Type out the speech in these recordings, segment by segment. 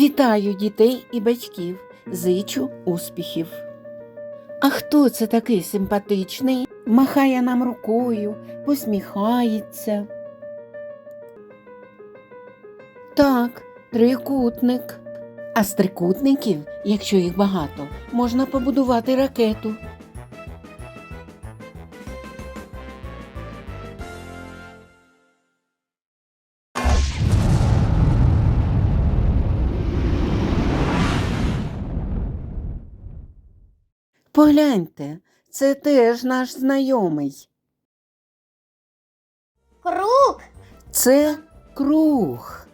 Вітаю дітей і батьків, зичу успіхів. А хто це такий симпатичний? Махає нам рукою, посміхається. Так, трикутник. А з трикутників, якщо їх багато, можна побудувати ракету. Погляньте, це теж наш знайомий. Круг. Це круг.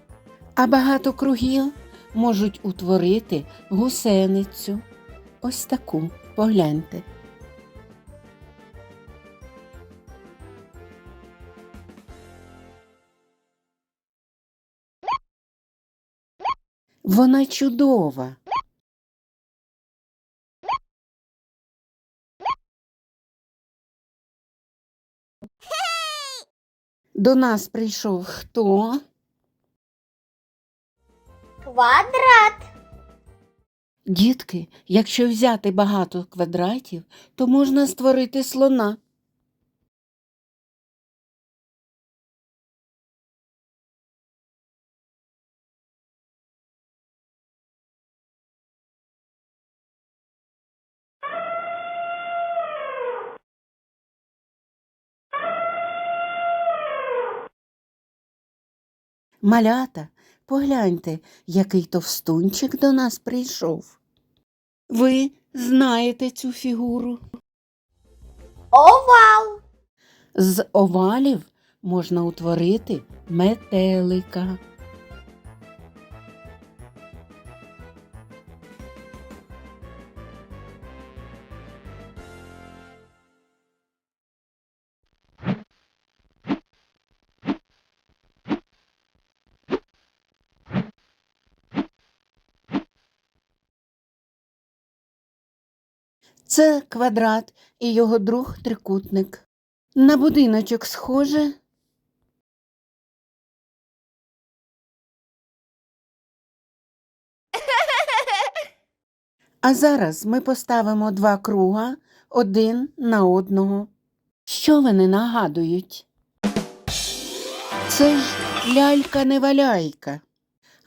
А багато кругів можуть утворити гусеницю. Ось таку, погляньте. Вона чудова. До нас прийшов хто? Квадрат. Дітки, якщо взяти багато квадратів, то можна створити слона. Малята, погляньте, який товстунчик до нас прийшов. Ви знаєте цю фігуру. Овал. З овалів можна утворити метелика. Це квадрат і його друг трикутник. На будиночок схоже. А зараз ми поставимо два круга один на одного. Що вони нагадують? Це ж лялька-неваляйка.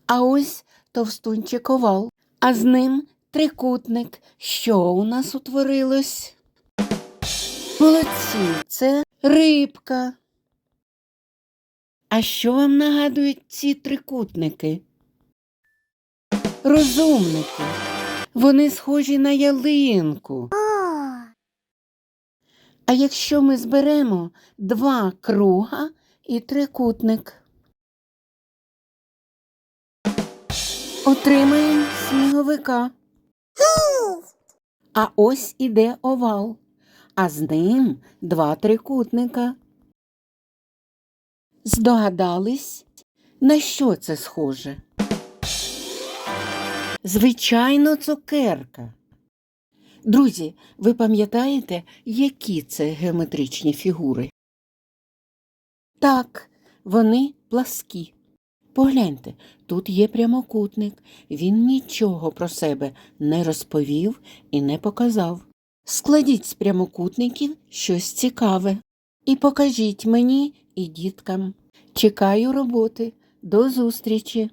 А ось товстунчик овал, а з ним трикутник. Що у нас утворилось? Молодці, це рибка. А що вам нагадують ці трикутники? Розумники. Вони схожі на ялинку. А якщо ми зберемо два круга і трикутник, отримаємо сніговика. А ось іде овал, а з ним два трикутника. Здогадались, на що це схоже? Звичайно, цукерка. Друзі, ви пам'ятаєте, які це геометричні фігури? Так, вони пласкі. Погляньте, тут є прямокутник. Він нічого про себе не розповів і не показав. Складіть з прямокутників щось цікаве і покажіть мені і діткам. Чекаю роботи. До зустрічі!